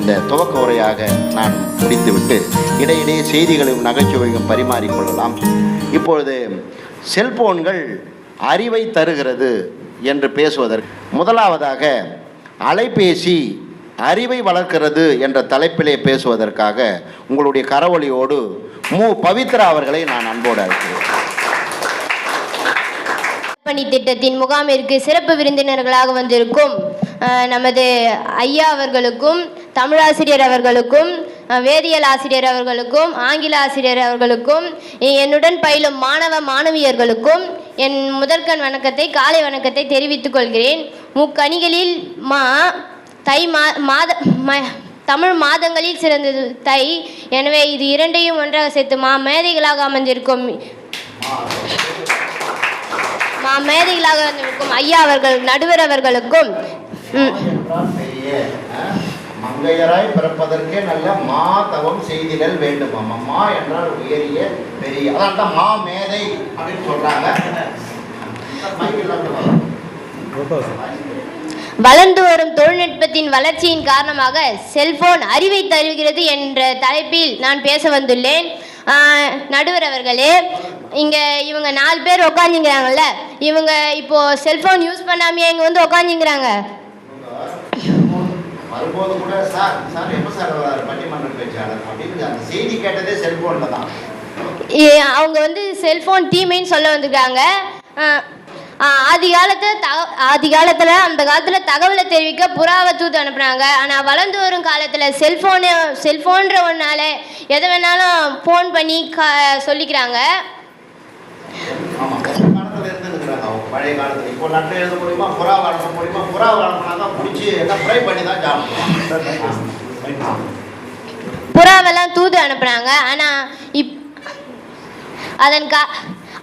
இந்த துவக்க உரையாக நான் முடித்துவிட்டு இடையிடையே செய்திகளையும் நகைச்சுவையும் பரிமாறிக்கொள்ளலாம். இப்பொழுது செல்போன்கள் அறிவை தருகிறது என்று பேசுவதற்கு முதலாவதாக அலைபேசி அறிவை வளர்க்கிறது என்ற தலைப்பிலே பேசுவதற்காக உங்களுடைய கரவொலியோடு மு. பவித்ரா அவர்களை நான் அன்போடு அழைக்கிறேன். பணி திட்டத்தின் முகாமிற்கு சிறப்பு விருந்தினர்களாக வந்திருக்கும் நமது ஐயா அவர்களுக்கும் தமிழாசிரியர் அவர்களுக்கும் வேதியியல் ஆசிரியர் அவர்களுக்கும் ஆங்கில ஆசிரியர் அவர்களுக்கும் என்னுடன் பயிலும் மாணவ மாணவியர்களுக்கும் என் முதற்கண் வணக்கத்தை காலை வணக்கத்தை தெரிவித்துக் கொள்கிறேன். முக்கணிகளில் மா தை மா மாத ம தமிழ் மாதங்களில் சிறந்தது தை. எனவே இது இரண்டையும் ஒன்றாக சேர்த்து மா மேதைகளாக அமைந்திருக்கும். மா மேதைகளாக அமைந்திருக்கும் ஐயா அவர்கள் நடுவர் அவர்களுக்கும் மங்கையராய் பிறப்பதற்கே நல்ல மா தவம் செய்திடல் வேண்டும். மா என்றால் உயரிய பெரிய. அதான் தான் மா மேதை அப்படின்னு சொல்றாங்க. வளர்ந்து வரும் தொழில்நுட்பத்தின் வளர்ச்சியின் காரணமாக செல்போன் அறிவை தருகிறது என்ற தலைப்பில் நான் பேச வந்துள்ளேன். நடுவர் அவர்களே இங்கே இவங்க நாலு பேர் உட்காந்துங்கிறாங்கல்ல இவங்க இப்போ செல்போன் யூஸ் பண்ணாமையே இங்கே வந்து உட்காந்துங்கிறாங்க வரும்போது கூட சார் சார் எப்போ சார் வராரு பட்டிமன்ற பேச்சாளர். அப்படின்னு அந்த செய்தி கேட்டதே செல்போனில் தான். அவங்க வந்து செல்போன் தீமைன்னு சொல்ல வந்திருக்காங்க. ஆஹ், ஆஹ், ஆதி காலத்தில் தக ஆதி காலத்தில் அந்த காலத்தில் தகவலை தெரிவிக்க புறாவை தூத்து அனுப்புனாங்க. ஆனால் வளர்ந்து வரும் காலத்தில் செல்ஃபோனு செல்ஃபோன்ற ஒன்றால எதை வேணாலும் ஃபோன் பண்ணி க சொல்லிக்கிறாங்க ஆமாம் எந்த காலத்தில் இருந்துருக்குறாங்க அவங்க பழைய காலத்தில். இப்போ நட்டு எழுத முடியுமா? புறா வளர்க்க முடியுமா? புறா வளர்க்கணும்னா பிடிச்சி என்ன ஃப்ரை பண்ணி தான் சாப்பிடுவோம் புறாவெல்லாம் தூது அனுப்புனாங்க. ஆனால் இப் அதன் கா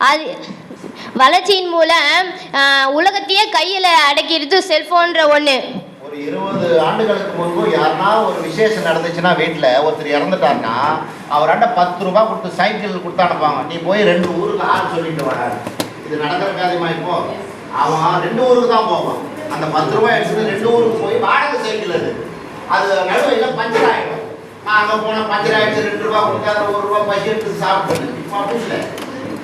அது வளர்ச்சியின் மூலம் உலகத்தையே கையில் அடக்கிடுது செல்ஃபோன்ற ஒன்று ஒரு இருபது ஆண்டுகளுக்கு முன்பு யாருன்னா ஒரு விசேஷம் நடந்துச்சுன்னா வீட்டில் ஒருத்தர் இறந்துட்டாருன்னா அவராண்ட பத்து ரூபாய் கொடுத்து சைக்கிள் கொடுத்து அனுப்பாங்க நீ போய் ரெண்டு ஊருக்கு ஆள் சொல்லிட்டு வராரு. இது நடக்கிற காரியமா இப்போ? அவன் ரெண்டு ஊருக்கு தான் போவான் அந்த பத்து ரூபாய் எடுத்துட்டு ரெண்டு ஊருக்கு போய் வாடகை சைக்கிள் அது. அது நடுவில் பஞ்சர் ஆகிடும் நான் அங்கே போனால் பஞ்சர் ஆகிடுச்சு ரெண்டு ரூபா கொடுத்தா ஒரு ரூபா பசி எடுத்து சாப்பிட்டு இப்போ அப்படி இல்லை.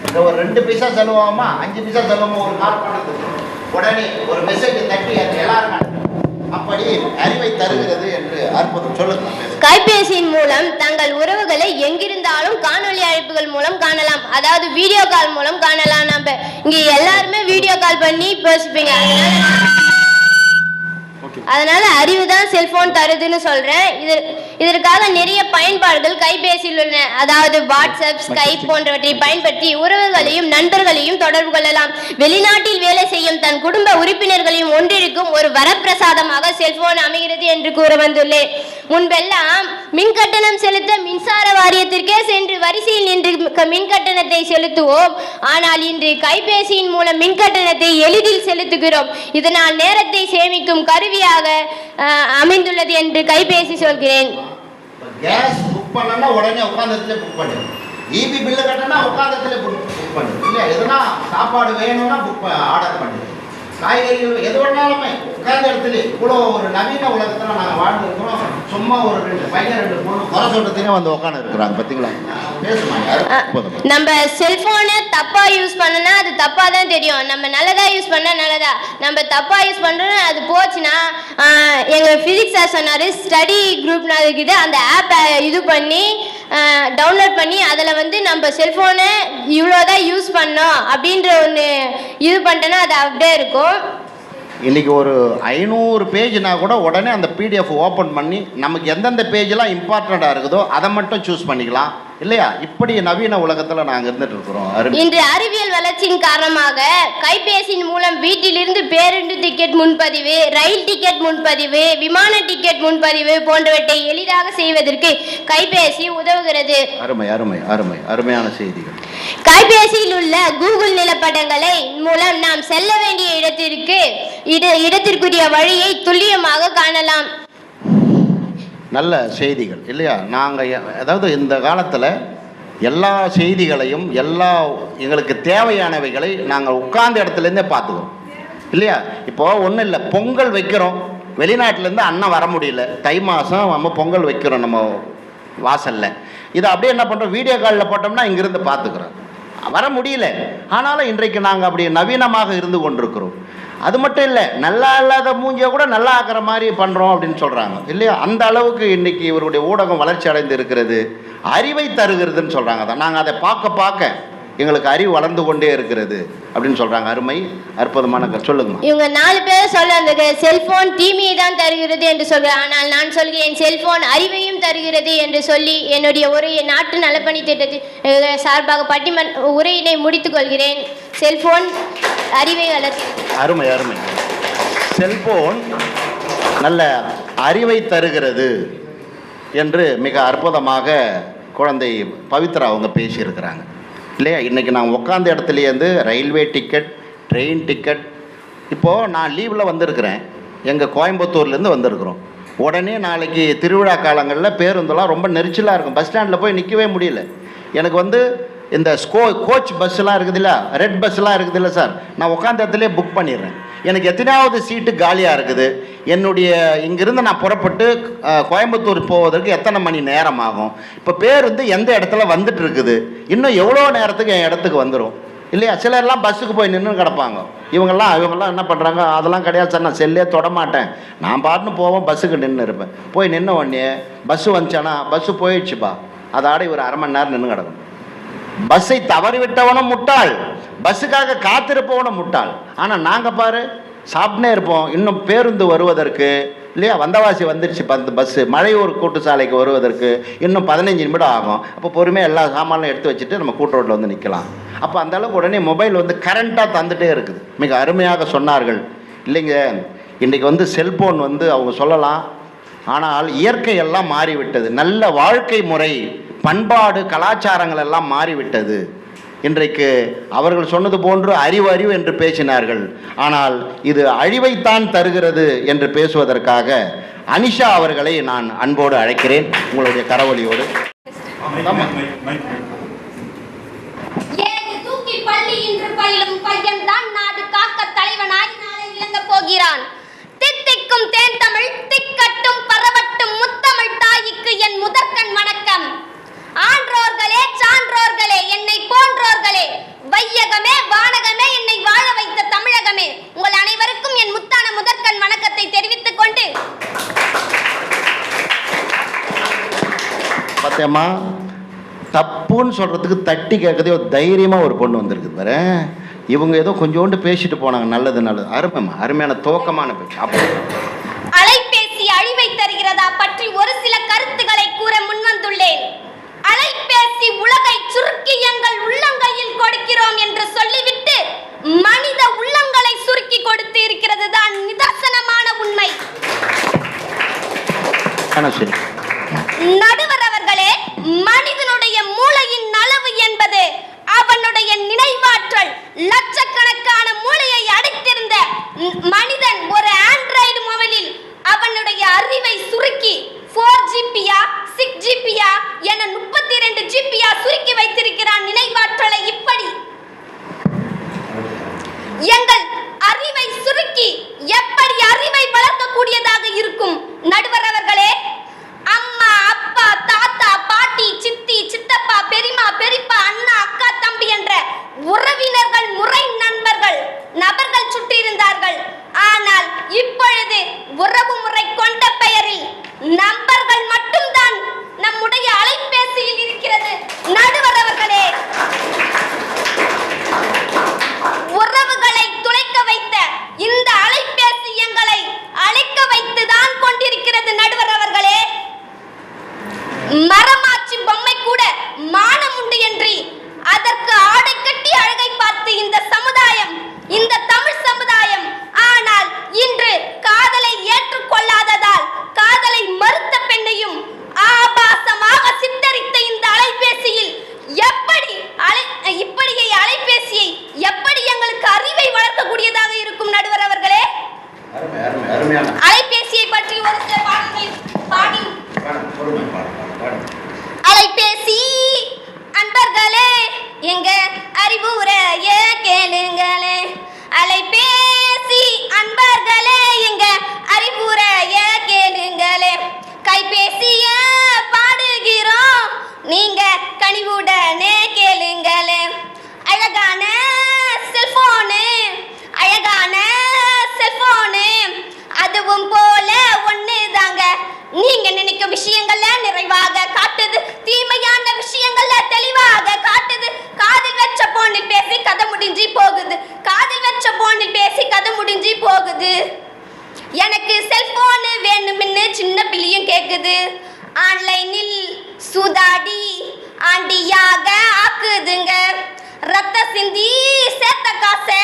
இந்த ஒரு ரெண்டு பைசா செலவாகுமா? அஞ்சு பைசா செலவாகுமா? ஒரு கால் பண்ணதுக்கு. உடனே ஒரு மெசேஜ் தட்டி அது எல்லாரும் அப்படி அறிவை தருகிறது என்று அற்புதம் சொல்லுங்க கைபேசியின் மூலம் தங்கள் உறவுகளை எங்கிருந்தாலும் காணொளி அழைப்புகள் மூலம் காணலாம். அதாவது வீடியோ கால் மூலம் காணலாம் நம்ம. இங்க எல்லாருமே வீடியோ கால் பண்ணி பேசிப்பீங்க அதனால அதனால அறிவு தான் செல்போன் தருதுன்னு சொல்றேன். இது இதற்காக நிறைய பயன்பாடுகள் கைபேசியில் உள்ளன. அதாவது வாட்ஸ்அப் ஸ்கைப் போன்றவற்றை பயன்படுத்தி உறவுகளையும் நண்பர்களையும் தொடர்பு கொள்ளலாம். வெளிநாட்டில் வேலை செய்யும் தன் குடும்ப உறுப்பினர்களையும் ஒன்றிருக்கும் ஒரு வரப்பிரசாதமாக செல்போன் அமைகிறது என்று கூற வந்துள்ளேன் முன்பெல்லாம் மின் கட்டணம் செலுத்த மின்சார வாரியத்திற்கே சென்று வரிசையில் நின்று மின் கட்டணத்தை செலுத்துவோம். ஆனால் இன்று கைபேசியின் மூலம் மின் கட்டணத்தை எளிதில் செலுத்துகிறோம். இதனால் நேரத்தை சேமிக்கும் கருவியாக அமைந்துள்ளது என்று கைபேசி சொல்கிறேன். கேஸ் புக் பண்ணனா உடனே புக் பண்ணு. பில்லு கட்டினா புக் பண்ணு. இல்லை எதுனா சாப்பாடு வேணும்னா புக் ஆர்டர் பண்ணு. காய்கறிகள் எது வேணாலுமே உட்கார்ந்த இடத்துல இவ்வளோ ஒரு நவீன உலகத்தில் நாங்கள் வாழ்ந்துருக்கிறோம். சும்மா ஒரு ரெண்டு பையன் ரெண்டு பொண்ணு குறை சொல்றதுனே வந்து உட்காந்து இருக்கிறாங்க. பார்த்தீங்களா நம்ம செல்போனை தப்பா யூஸ் பண்ணனா அது தப்பா தான் தெரியும். நம்ம நல்லதா யூஸ் பண்ணா நல்லதா. நம்ம தப்பா யூஸ் பண்றோம் அது போச்சுன்னா அஹ், எங்க பிசிக்ஸ் சார் சொன்னாரு ஸ்டடி குரூப் இருக்குது. அந்த ஆப்பை இது பண்ணி டவுன்லோட் பண்ணி அதில் வந்து நம்ம செல்ஃபோனை இவ்வளோதான் யூஸ் பண்ணோம் அப்படின்ற ஒன்று இது பண்ணிட்டோன்னா அது அப்படியே இருக்கும். இன்னைக்கு ஒரு ஐநூறு பேஜ்னா கூட உடனே அந்த பிடிஎஃப் ஓப்பன் பண்ணி நமக்கு எந்தெந்த பேஜெலாம் இம்பார்ட்டண்ட்டாக இருக்குதோ அதை மட்டும் சூஸ் பண்ணிக்கலாம். இல்லையா? இப்படி நவீன உலகத்தில் நாங்கள் இருந்துட்டு இருக்கிறோம். இன்று அறிவியல் வளர்ச்சியின் காரணமாக கைபேசியின் மூலம் வீட்டிலிருந்து பேருந்து டிக்கெட் முன்பதிவு ரயில் டிக்கெட் முன்பதிவு விமான டிக்கெட் முன்பதிவு போன்றவற்றை எளிதாக செய்வதற்கு கைபேசி உதவுகிறது. அருமை அருமை அருமை. அருமையான செய்திகள். கைபேசியில் உள்ள கூகுள் நிலப்படங்களை மூலம் நாம் செல்ல வேண்டிய இடத்திற்கு இட இடத்திற்குரிய வழியை துல்லியமாக காணலாம். நல்ல செய்திகள் இல்லையா? நாங்கள் அதாவது இந்த காலத்தில் எல்லா செய்திகளையும் எல்லா எங்களுக்கு தேவையானவைகளை நாங்கள் உட்கார்ந்த இடத்துலேருந்தே பார்த்துக்கிறோம். இல்லையா? இப்போ ஒன்றும் இல்லை பொங்கல் வைக்கிறோம். வெளிநாட்டிலேருந்து அண்ணன் வர முடியல. தை மாதம் நம்ம பொங்கல் வைக்கிறோம் நம்ம வாசலில். இதை அப்படியே என்ன பண்ணுறோம் வீடியோ காலில் போட்டோம்னா இங்கேருந்து பார்த்துக்குறோம். வர முடியல. ஆனாலும் இன்றைக்கு நாங்கள் அப்படி நவீனமாக இருந்து கொண்டிருக்கிறோம். அது மட்டும் இல்லை நல்லா இல்லாத மூஞ்சியை கூட நல்லா ஆக்குற மாதிரி பண்ணுறோம் அப்படின்னு சொல்கிறாங்க இல்லையா? அந்த அளவுக்கு இன்றைக்கி இவருடைய ஊடகம் வளர்ச்சி அடைந்து இருக்கிறது. அறிவை தருகிறதுன்னு சொல்கிறாங்க தான் நாங்கள் அதை பார்க்க பார்க்க எங்களுக்கு அறிவு வளர்ந்து கொண்டே இருக்கிறது அப்படின்னு சொல்கிறாங்க அருமை அற்புதமான சொல்லுங்கம்மா. இவங்க நாலு பேர் சொல்ல அந்த செல்போன் தீமையை தான் தருகிறது என்று சொல்கிறார் ஆனால் நான் சொல்கிறேன் செல்போன் அறிவையும் தருகிறது என்று சொல்லி என்னுடைய உரையை நாட்டு நலப்பணி திட்டத்தின் சார்பாக பட்டிமன் உரையினை முடித்துக் கொள்கிறேன். செல்போன் அறிவை வளர்த்து அருமை அருமை. செல்போன் நல்ல அறிவை தருகிறது என்று மிக அற்புதமாக குழந்தை பவித்ரா அவங்க பேசியிருக்கிறாங்க. இல்லையா? இன்றைக்கி நான் உட்காந்த இடத்துலேருந்து ரயில்வே டிக்கெட் ட்ரெயின் டிக்கெட் இப்போது நான் லீவில் வந்திருக்கிறேன். எங்கள் கோயம்புத்தூர்லேருந்து வந்திருக்கிறோம். உடனே நாளைக்கு திருவிழா காலங்களில் பேருந்தெல்லாம் ரொம்ப நெரிச்சலாக இருக்கும். பஸ் ஸ்டாண்டில் போய் நிற்கவே முடியல. எனக்கு வந்து இந்த ஸ்கோ கோச் பஸ்ஸெலாம் இருக்குதுல்ல ரெட் பஸ்ஸெலாம் இருக்குதுல்ல சார் நான் உட்காந்த இடத்துலேயே புக் பண்ணிடுறேன். எனக்கு எத்தனையாவது சீட்டு காலியாக இருக்குது? என்னுடைய இங்கிருந்து நான் புறப்பட்டு கோயம்புத்தூர் போவதற்கு எத்தனை மணி நேரம் ஆகும் இப்போ பேருந்து எந்த இடத்துல வந்துட்டு இருக்குது இன்னும் எவ்வளோ நேரத்துக்கு என் இடத்துக்கு வந்துடும் இல்லையா? சிலர்லாம் பஸ்ஸுக்கு போய் நின்று கிடப்பாங்க. இவங்கெல்லாம் இவங்கெல்லாம் என்ன பண்ணுறாங்க அதெல்லாம் கிடையாது சார் நான் செல்லே தொட மாட்டேன் நான் பாட்டுன்னு போவோம் பஸ்ஸுக்கு நின்று இருப்பேன். போய் நின்ன உடனே பஸ்ஸு வந்துச்சானா? பஸ்ஸு போயிடுச்சுப்பா. அதோட ஒரு அரை மணி நேரம் நின்று கிடக்கும். பஸ்ஸை தவறிவிட்டவனும் முட்டாள். பஸ்ஸுக்காக காத்திருப்பவனும் முட்டாள். ஆனால் நாங்கள் பாரு சாப்பிட்டே இருப்போம். இன்னும் பேருந்து வருவதற்கு இல்லையா? வந்தவாசி வந்துருச்சு பத்து பஸ்ஸு. மழையூர் கூட்டு சாலைக்கு வருவதற்கு இன்னும் பதினஞ்சு நிமிடம் ஆகும். அப்போ பொறுமையாக எல்லா சாமான்லாம் எடுத்து வச்சுட்டு நம்ம கூட்டு ரோட்டில் வந்து நிற்கலாம் அப்போ அந்தளவுக்கு உடனே மொபைல் வந்து கரண்ட்டாக தந்துகிட்டே இருக்குது. மிக அருமையாக சொன்னார்கள். இல்லைங்க இன்றைக்கி வந்து செல்போன் வந்து அவங்க சொல்லலாம். ஆனால் இயற்கை எல்லாம் மாறிவிட்டது. நல்ல வாழ்க்கை முறை. பண்பாடு கலாச்சாரங்கள் எல்லாம் மாறிவிட்டது. இன்றைக்கு அவர்கள் சொன்னது போன்று அறிவு அறிவு என்று பேசினார்கள். ஆனால் இது அழிவைத்தான் தருகிறது என்று பேசுவதற்காக அனிஷா அவர்களை நான் அன்போடு அழைக்கிறேன். உங்களுடைய கரவொலியோடு. போகிறான். தித்திக்கும் தேன் தமிழ் திக்கட்டும் பரவட்டும் முத்தமிழ் தாய்க்கு என் முதற்கண் வணக்கம். ஆன்றோர்களே சான்றோர்களே என்னை போன்றோர்களே. வையகமே வானகமே என்னை வாழ வைத்த தமிழகமே. உங்கள் அனைவருக்கும் என் முத்தான முதற்கண் வணக்கத்தை தெரிவித்துக் கொண்டு. பார்த்தேம்மா தப்புன்னு சொல்கிறதுக்கு தட்டி கேட்கறதே ஒரு தைரியமாக ஒரு பொண்ணு வந்திருக்கு பாரு. இவங்க ஏதோ கொஞ்சோண்டு பேசிட்டு போனாங்க நல்லது நல்லது. அருமைம்மா அருமையான துவக்கமான பேச்சு. அப்போ அலைபேசி அழிவை தருகிறதா பற்றி ஒரு சில கருத்துக்களை கூற முன்வந்துள்ளேன். அலைபேசி உலகை சுருக்கி எங்கள் உள்ளங்கையில் கொடுக்கிறோம் என்று சொல்லிவிட்டு மனித உள்ளங்களை சுருக்கி கொடுத்து இருக்கிறது தான் நிதர்சனமான உண்மை. நடுவர் அவர்களே மனிதனுடைய மூளையின் நலவு என்பது அவனுடைய நினைவாற்றல். லட்சக்கணக்கான மூளையை அடைத்திருந்த மனிதன் ஒரு ஆண்ட்ராய்டு மொபைலில் அவனுடைய அறிவை சுருக்கி ஃபோர் ஜிபியா சிக்ஸ் ஜிபியா என முப்பத்தி ரெண்டு ஜிபியா சுருக்கி வைத்திருக்கிறான் நினைவாற்றலை இப்படி எங்கள் அறிவை சுருக்கி எப்படி அறிவை வளர்க்கக்கூடியதாக இருக்கும் அலைபேசி. அன்பர்களே எங்க அறிவுரைய கேளுங்களே. அலைபேசி. அன்பர்களே எங்க அறிவுரைய கேளுங்களே. கைபேசிய பாடுகிறோம். நீங்க கனிவுடனே கேளுங்களே. அழகான செல்போனு அழகான செல்போனு அதுவும் போல ஒண்ணு தாங்க நீங்க நினைக்கும் விஷயங்கள்ல நிறைவாக காட்டுது. தீமையான விஷயங்கள்ல தெளிவாக காட்டுது. காதில் வச்ச போனில் பேசி கதை முடிஞ்சு போகுது. காதில் வச்ச போனில் பேசி கதை முடிஞ்சு போகுது. எனக்கு செல்போனு வேணும்னு சின்ன பிள்ளையும் கேட்குது ஆன்லைனில் சூதாடி ஆண்டியாக ஆக்குதுங்க. ரத்த சிந்தி சேத்த காசை.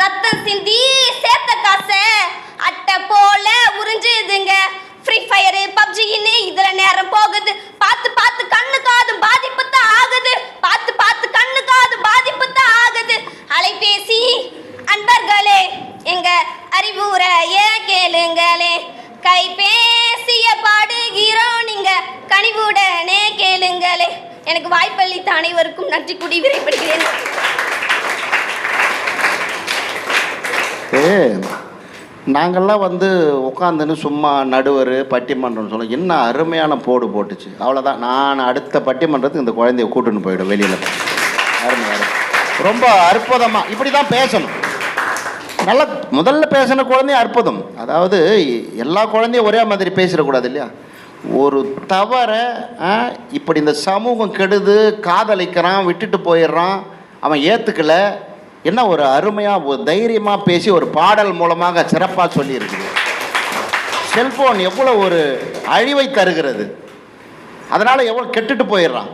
ரத்தம் சிந்தி சேத்த காசை. அட்டை போல உறிஞ்சுதுங்க. ஃப்ரீ ஃபயரு பப்ஜின்னு இதுல நேரம் போகுது. பார்த்து பார்த்து கண்ணு காது பாதிப்பு தான் ஆகுது. பார்த்து பார்த்து கண்ணு காது பாதிப்பு தான் ஆகுது. அலைபேசி அன்பர்களே எங்க அறிவுரைய கேளுங்களே. கைபேசிய பாடுகிறோம் நீங்க கனிவுடனே கேளுங்களே. எனக்கு வாய்ப்பளித்த அனைவருக்கும் நன்றி கூடி விரைப்படுகிறேன் ஏ நாங்கள்லாம் வந்து உட்காந்துன்னு சும்மா நடுவர் பட்டிமன்றம் சொல்ல என்ன அருமையான போடு போட்டுச்சு. அவ்வளோதான் நான் அடுத்த பட்டிமன்றத்துக்கு இந்த குழந்தைய கூட்டுன்னு போயிடும் வெளியில் அருமை அருமை. ரொம்ப அற்புதமாக இப்படி தான் பேசணும். நல்ல முதல்ல பேசின குழந்தைய அற்புதம். அதாவது எல்லா குழந்தையும் ஒரே மாதிரி பேசிடக்கூடாது இல்லையா? ஒரு தவற ஆ, இப்படி இந்த சமூகம் கெடுது காதலிக்கிறான் விட்டுட்டு போயிடுறான் அவன் ஏற்றுக்கல என்ன ஒரு அருமையாக ஒரு தைரியமாக பேசி ஒரு பாடல் மூலமாக சிறப்பாக சொல்லியிருக்குது செல்போன் எவ்வளோ ஒரு அழிவை தருகிறது. அதனால் எவ்வளோ கெட்டுட்டு போயிடுறான்.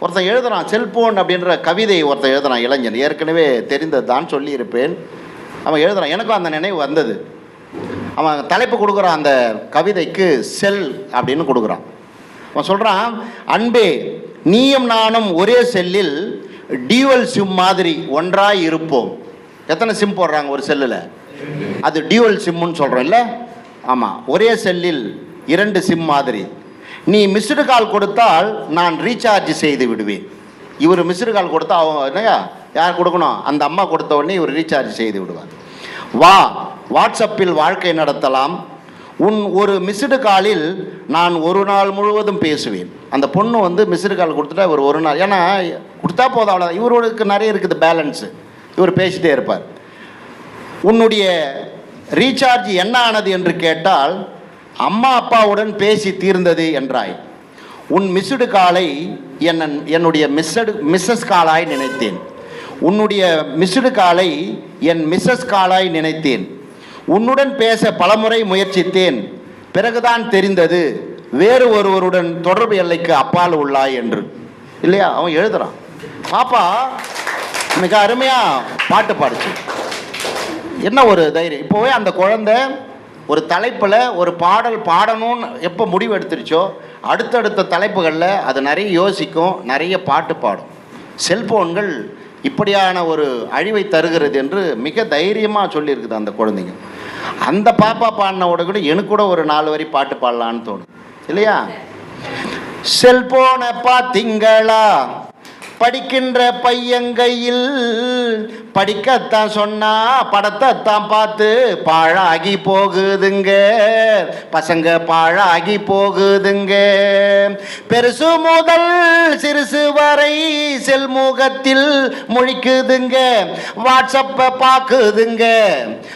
ஒருத்தன் எழுதுறான் செல்போன் அப்படின்ற கவிதை ஒருத்தன் எழுதுறான் இளைஞன். ஏற்கனவே தெரிந்தது தான் சொல்லியிருப்பேன். அவன் எழுதுறான். எனக்கும் அந்த நினைவு வந்தது. அவன் தலைப்பு கொடுக்குறான் அந்த கவிதைக்கு செல் அப்படின்னு கொடுக்குறான். அவன் சொல்கிறான் அன்பே நீயும் நானும் ஒரே செல்லில் டியூவல் சிம் மாதிரி ஒன்றாய் இருப்போம். எத்தனை சிம் போடுறாங்க ஒரு செல்லில்? அது டியூவல் சிம்முன்னு சொல்கிறோம் இல்லை ஆமாம் ஒரே செல்லில் இரண்டு சிம் மாதிரி. நீ மிஸ்டு கால் கொடுத்தால் நான் ரீசார்ஜ் செய்து விடுவேன். இவர் மிஸ்டு கால் கொடுத்தா அவன் என்னையா யார் கொடுக்கணும்? அந்த அம்மா கொடுத்த உடனே இவர் ரீசார்ஜ் செய்து விடுவார். வா வாட்ஸ்அப்பில் வாழ்க்கை நடத்தலாம். உன் ஒரு மிஸ்டு காலில் நான் ஒரு நாள் முழுவதும் பேசுவேன். அந்த பொண்ணு வந்து மிஸ்டு கால் கொடுத்துட்டா இவர் ஒரு நாள். ஏன்னா கொடுத்தா போதும் அவ்வளோதான் இவருக்கு நிறைய இருக்குது பேலன்ஸு இவர் பேசிட்டே இருப்பார். உன்னுடைய ரீசார்ஜ் என்ன ஆனது என்று கேட்டால் அம்மா அப்பாவுடன் பேசி தீர்ந்தது என்றாய். உன் மிஸ்டு காலை என்ன என்னுடைய மிஸ்ஸடு மிஸ்ஸஸ் காலாய் நினைத்தேன். உன்னுடைய மிஸ்டு காலை என் மிஸ்ஸஸ் காலாய் நினைத்தேன். உன்னுடன் பேச பலமுறை முயற்சித்தேன். பிறகுதான் தெரிந்தது வேறு ஒருவருடன் தொடர்பு எல்லைக்கு அப்பால் உள்ளாய் என்று. இல்லையா? அவன் எழுதுறான். பாப்பா மிக அருமையா பாட்டு பாடுச்சு. என்ன ஒரு தைரியம்? இப்போவே அந்த குழந்தை ஒரு தலைப்பில் ஒரு பாடல் பாடணும்னு எப்போ முடிவு எடுத்துருச்சோ அடுத்தடுத்த தலைப்புகளில் அது நிறைய யோசிக்கும் நிறைய பாட்டு பாடும். செல்போன்கள் இப்படியான ஒரு அழிவை தருகிறது என்று மிக தைரியமாக சொல்லியிருக்குது அந்த குழந்தைங்க. அந்த பாப்பா பாடினோட கூட எனக்கு கூட ஒரு நாலு வரி பாட்டு பாடலான்னு தோணும் இல்லையா? செல்போனை பார்த்தீங்களா படிக்கின்ற பையங்கையில் படிக்கத்தான் சொன்னா படத்தைத்தான் பார்த்து பாழாகி போகுதுங்க. பசங்க பாழாகி போகுதுங்க. பெருசு முதல் சிறுசு வரை செல்முகத்தில் முழிக்குதுங்க. வாட்ஸ்அப்பை பார்க்குதுங்க.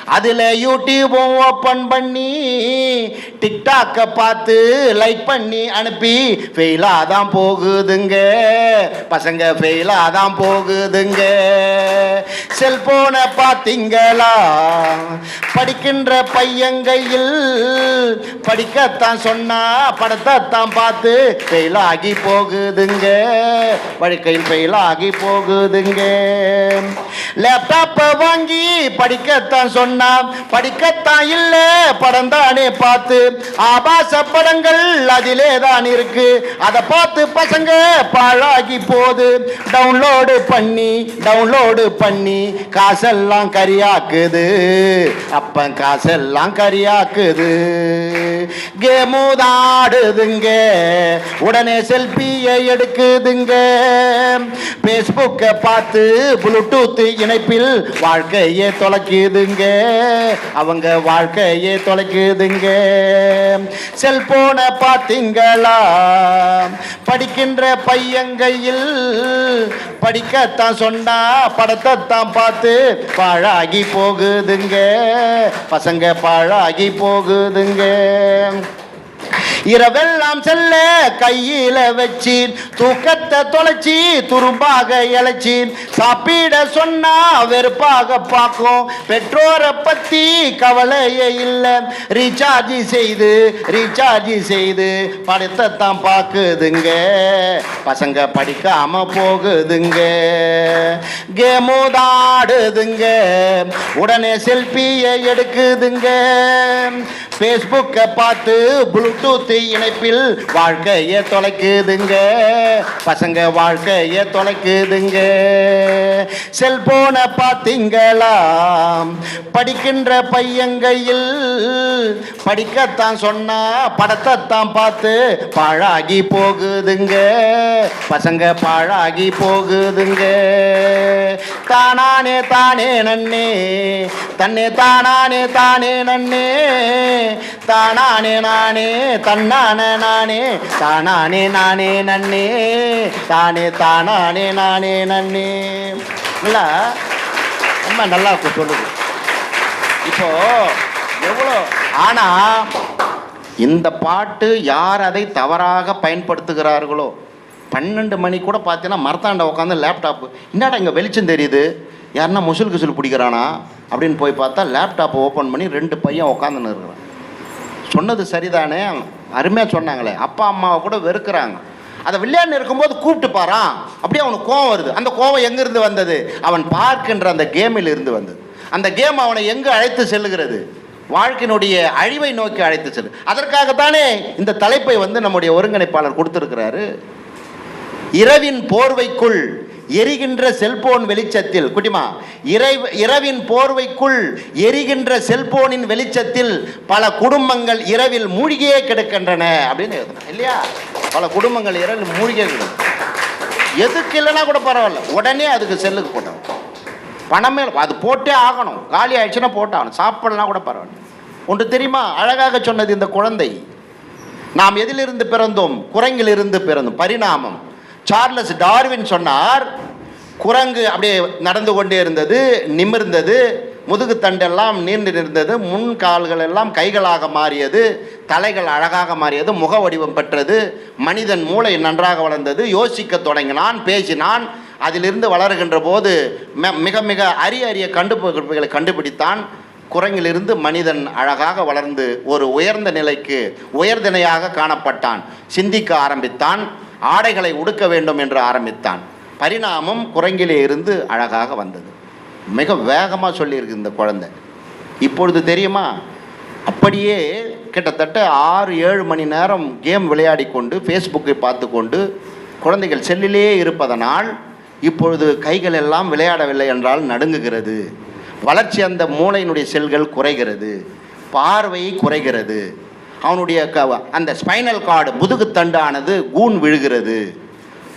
அதில் யூடியூபும் ஓப்பன் பண்ணி டிக்டாக்கை பார்த்து லைக் பண்ணி அனுப்பி ஃபெயிலாக தான் போகுதுங்க. பசங்க ஃபெயிலாக தான் போகுதுங்க. செல்போனை பார்த்தீங்களா படிக்கின்ற பையங்கையில் படிக்கத்தான் சொன்னா படத்தைத்தான் பார்த்து ஃபெயிலாகி போகுதுங்க. வாழ்க்கையில் ஃபெயிலாகி போகுதுங்க. லேப்டாப்பை வாங்கி படிக்கத்தான் சொன்னா படிக்கத்தான் இல்லை படம் தானே பார்த்து. ஆபாச படங்கள் அதிலே தான் இருக்கு. அதை பார்த்து பசங்க பாழாகி போகுது. டவுன்லோடு பண்ணி டவுன்லோடு பண்ணி காசெல்லாம் கரியாக்குது. அப்ப காசெல்லாம் கரியாக்குது. கேமுதாடுதுங்க. உடனே செல்ஃபியை எடுக்குதுங்க. ஃபேஸ்புக்கை பார்த்து ப்ளூடூத் இணைப்பில் வாழ்க்கையே தொலைக்குதுங்க. அவங்க வாழ்க்கையே தொலைக்குதுங்க. செல்போனை பார்த்தீங்களா? படிக்கின்ற பையங்கையில் படிக்கத்தான் சொன்னா படத்தைத்தான் பார்த்து பாழாகி போகுதுங்க. பசங்க பாழாகி போகுதுங்க. இரவெல்லாம் செல்ல கையில வச்சு தூக்கத்தை தொலைச்சி துரும்பாக இழைச்சி சாப்பிட சொன்னா வெறுப்பாக பார்க்கும். பெற்றோரை பத்தி கவலையே இல்லை. ரீசார்ஜ் செய்து ரீசார்ஜ் செய்து படத்தைத்தான் பார்க்குதுங்க. பசங்க படிக்காம போகுதுங்க. கேமுதாடுதுங்க உடனே செல்ஃபியை எடுக்குதுங்க. ஃபேஸ்புக்கை பார்த்து ப்ளூடூத் இணைப்பில் வாழ்க்கையை தொலைக்குதுங்க. பசங்க வாழ்க்கையை தொலைக்குதுங்க. செல்போனை பார்த்தீங்களா படிக்கின்ற பையங்கையில் படிக்கத்தான் சொன்னா படத்தைத்தான் பார்த்து பாழாகி போகுதுங்க. பசங்க பாழாகி போகுதுங்க. தானானே தானே நன்னே. தன்னே தானானே தானே நன்னே. தானானே நானே தன்னான நானே தானானே நானே நன்னே தானே தானானே நானே நன்னே. இல்லை ரொம்ப நல்லா இருக்கும் சொல்லுது. இப்போ எவ்வளோ? ஆனா இந்த பாட்டு யார் அதை தவறாக பயன்படுத்துகிறார்களோ? பன்னெண்டு மணி கூட பார்த்தீங்கன்னா மரத்தாண்ட உட்காந்து லேப்டாப்பு என்னடா இங்கே வெளிச்சம் தெரியுது? யாருன்னா முசுல் கிசுல் பிடிக்கிறானா? அப்படின்னு போய் பார்த்தா லேப்டாப்பை ஓப்பன் பண்ணி ரெண்டு பையன் உட்காந்துன்னு இருக்கிறான். சொன்னது சரிதானே? அருமையாக சொன்னாங்களே. அப்பா அம்மாவை கூட வெறுக்கிறாங்க. அதை விளையாண்டு இருக்கும்போது கூப்பிட்டு பாரான் அப்படியே அவனுக்கு கோவம் வருது. அந்த கோவம் எங்கேருந்து வந்தது? அவன் பார்க்கின்ற அந்த கேமில் இருந்து வந்தது. அந்த கேம் அவனை எங்கே அழைத்து செல்லுகிறது? வாழ்க்கையினுடைய அழிவை நோக்கி அழைத்து செல்லு அதற்காகத்தானே இந்த தலைப்பை வந்து நம்முடைய ஒருங்கிணைப்பாளர் கொடுத்துருக்கிறாரு. இரவின் போர்வைக்குள் எரிகின்ற செல்போன் வெளிச்சத்தில் குட்டிமா இறை இரவின் போர்வைக்குள் எரிகின்ற செல்போனின் வெளிச்சத்தில் பல குடும்பங்கள் இரவில் மூழ்கியே கிடக்கின்றன அப்படின்னு எழுதுனேன் இல்லையா? பல குடும்பங்கள் இரவில் மூழ்கியே கிடக்கும் எதுக்கு இல்லைன்னா கூட பரவாயில்ல உடனே அதுக்கு செல்லுக்கு போட்டோம் பணமே அது போட்டே ஆகணும். காலி ஆயிடுச்சுன்னா போட்டாகணும். சாப்பிடலாம் கூட பரவாயில்ல. ஒன்று தெரியுமா? அழகாக சொன்னது இந்த குழந்தை. நாம் எதிலிருந்து பிறந்தோம்? குரங்கிலிருந்து பிறந்தோம். பரிணாமம். சார்லஸ் டார்வின் சொன்னார் குரங்கு அப்படியே நடந்து கொண்டே இருந்தது நிமிர்ந்தது முதுகு தண்டெல்லாம் நீண்டு நிறந்தது முன் கால்கள் எல்லாம் கைகளாக மாறியது தலைகள் அழகாக மாறியது முக வடிவம் பெற்றது மனிதன் மூளை நன்றாக வளர்ந்தது யோசிக்க தொடங்கினான் பேசினான் அதிலிருந்து வளர்கின்ற போது மிக மிக அரிய அரிய கண்டுபிடிப்புகளை கண்டுபிடித்தான். குரங்கிலிருந்து மனிதன் அழகாக வளர்ந்து ஒரு உயர்ந்த நிலைக்கு உயர்திணையாக காணப்பட்டான். சிந்திக்க ஆரம்பித்தான். ஆடைகளை உடுக்க வேண்டும் என்று ஆரம்பித்தான். பரிணாமம் குரங்கிலே இருந்து அழகாக வந்தது. மிக வேகமாக சொல்லியிருக்கு இந்த குழந்தை. இப்பொழுது தெரியுமா? அப்படியே கிட்டத்தட்ட ஆறு ஏழு மணி நேரம் கேம் விளையாடி கொண்டு ஃபேஸ்புக்கை பார்த்து கொண்டு குழந்தைகள் செல்லிலே இருப்பதனால் இப்பொழுது கைகள் எல்லாம் விளையாடவில்லை என்றால் நடுங்குகிறது. வளர்ச்சி அந்த மூளையினுடைய செல்கள் குறைகிறது. பார்வை குறைகிறது. அவனுடைய அந்த ஸ்பைனல் கார்டு முதுகுத்தண்டானது கூன் விழுகிறது.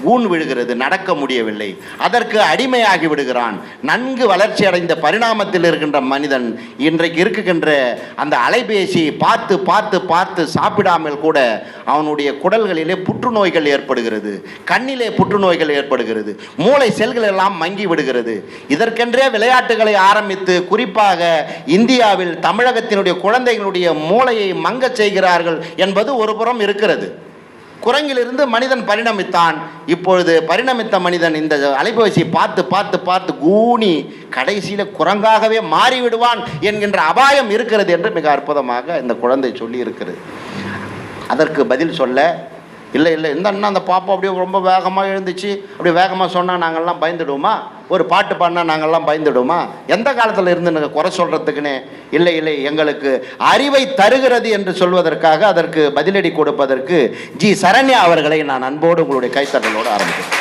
ஊன் விழுகிறது நடக்க முடியவில்லை. அதற்கு அடிமையாகி விடுகிறான். நன்கு வளர்ச்சி அடைந்த பரிணாமத்தில் இருக்கின்ற மனிதன் இன்றைக்கு இருக்குகின்ற அந்த அலைபேசி பார்த்து பார்த்து பார்த்து சாப்பிடாமல் கூட அவனுடைய குடல்களிலே புற்றுநோய்கள் ஏற்படுகிறது. கண்ணிலே புற்றுநோய்கள் ஏற்படுகிறது. மூளை செல்கள் எல்லாம் மங்கி விடுகிறது. இதற்கென்றே விளையாட்டுகளை ஆரம்பித்து குறிப்பாக இந்தியாவில் தமிழகத்தினுடைய குழந்தைகளுடைய மூளையை மங்கச் செய்கிறார்கள் என்பது ஒரு புறம் இருக்கிறது. குரங்கிலிருந்து மனிதன் பரிணமித்தான். இப்பொழுது பரிணமித்த மனிதன் இந்த அலைபேசியை பார்த்து பார்த்து பார்த்து கூனி கடைசியில் குரங்காகவே மாறிவிடுவான் என்கின்ற அபாயம் இருக்கிறது என்று மிக அற்புதமாக இந்த குழந்தை சொல்லி இருக்கிறது அதற்கு பதில் சொல்ல இல்லை இல்லை இந்த அண்ணா அந்த பாப்பா அப்படியே ரொம்ப வேகமாக எழுந்துச்சு. அப்படியே வேகமாக சொன்னால் நாங்கள்லாம் பயந்துடுவோமா? ஒரு பாட்டு பாடினா நாங்கள்லாம் பயந்துடுவோமா? எந்த காலத்தில் இருந்து நாங்கள் குறை சொல்கிறதுக்குன்னு இல்லை இல்லை எங்களுக்கு அறிவை தருகிறது என்று சொல்வதற்காக அதற்கு பதிலடி கொடுப்பதற்கு ஜி சரண்யா அவர்களை நான் அன்போடு உங்களுடைய கைத்தட்டலோடு ஆரம்பிக்கிறேன்.